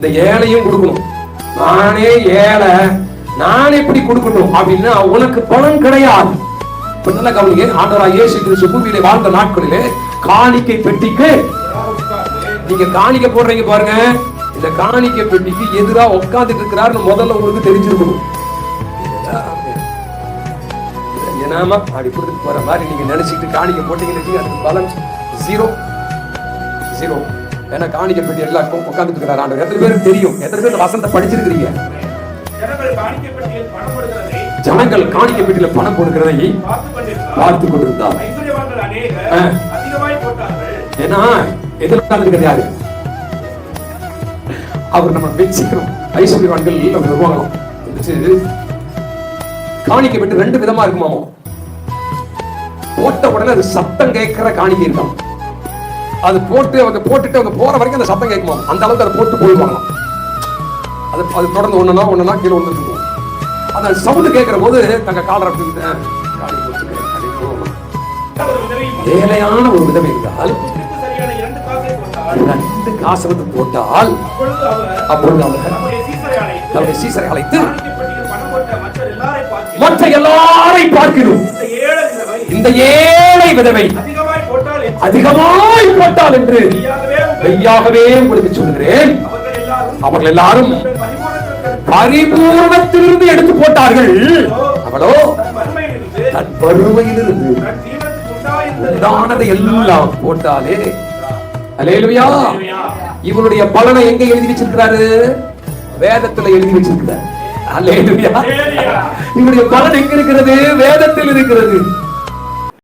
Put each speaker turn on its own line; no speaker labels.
இந்த ஏழையும் கொடுக்கணும். நானே ஏழை நான் எப்படி கொடுக்கணும் அப்படின்னா உனக்கு பணம் கிடையாது. இப்ப கவனிங்க ஆண்டவராக இயேசு கிறிஸ்து பூமியிலே வாழ்ந்த நாட்களிலே காணிக்கை பெட்டிக்கு நீங்க காணிக்கை போடுறீங்க பாருங்க. இந்த காணிக்கை பெட்டிக்கு எதிரா உட்கார்ந்துட்டு இருக்கிறாருன்னு முதல்ல உங்களுக்கு தெரிஞ்சிருக்கணும். என்னமா அப்படி கொடுத்துட்டு போற மாதிரி நீங்க நினைச்சிட்டு காணிக்கை போட்டீங்கன்னு அதுக்கு பலன் ஜீரோ ஜீரோ ஏன்னா காணிக்க பெட்டி எல்லாருக்கும் உட்கார்ந்துட்டு இருக்கிறார் ஆண்டவர். எத்தனை பேருக்கு தெரியும்? எத்தனை பேர் வசனத்தை படிச்சிருக்கிறீங்க?
ஜனங்கள்
காணிக்க பெட்டியில பணம்
கொண்டிருந்தார்.
பார்த்து கொண்டிருந்தார். ஏன்னா எதிர்காலத்துக்கு யாரு? அவர் நம்ம வச்சுக்கிறோம் ஐஸ்வர்யவான்கள் நம்ம வந்துச்சு காணிக்கை பெட்டு ரெண்டு விதமா இருக்குமாமோ. போட்ட உடனே அது சத்தம் கேட்கிற காணிக்கை இருக்கும். அது போட்டு அவங்க போட்டுட்டு அவங்க போற வரைக்கும் அந்த சத்தம் கேட்குமா? அந்த அளவுக்கு அதை போட்டு போயிடுவாங்க அது அது தொடர்ந்து ஒண்ணுனா ஒண்ணுனா கீழே வந்துட்டு இருக்கும். அந்த சவுண்ட் கேட்கிற போது தங்க காலர்
ஒரு
ஏழையான ஒரு விதம் இருந்தால்
போட்டால்
ரெண்டு காசு வந்து போட்டால்
அப்பொழுது அவர் சீசரை அழைத்து
தன்னுடைய சீசரை அழைத்து
மற்ற எல்லாரை
பார்க்கிறோம்
இந்த ஏழை விதவை அதிகமாய் போட்டால் என்று
அதிகமாய்
மெய்யாகவே
உங்களுக்கு சொல்கிறேன்
அவர்கள் எல்லாரும்
பரிபூர்ணத்திலிருந்து எடுத்து போட்டார்கள். அவளோ
தன் வறுமையிலிருந்து
உண்டானதை எல்லாம் போட்டாலே. அலேலுயா இவனுடைய பலனை எங்க எழுதி வச்சிருக்கிறாரு? வேதத்துல எழுதி வச்சிருக்கிறார்.
அல்லேலுயா.
இவனுடைய பலன் எங்க இருக்கிறது? வேதத்தில் இருக்கிறது.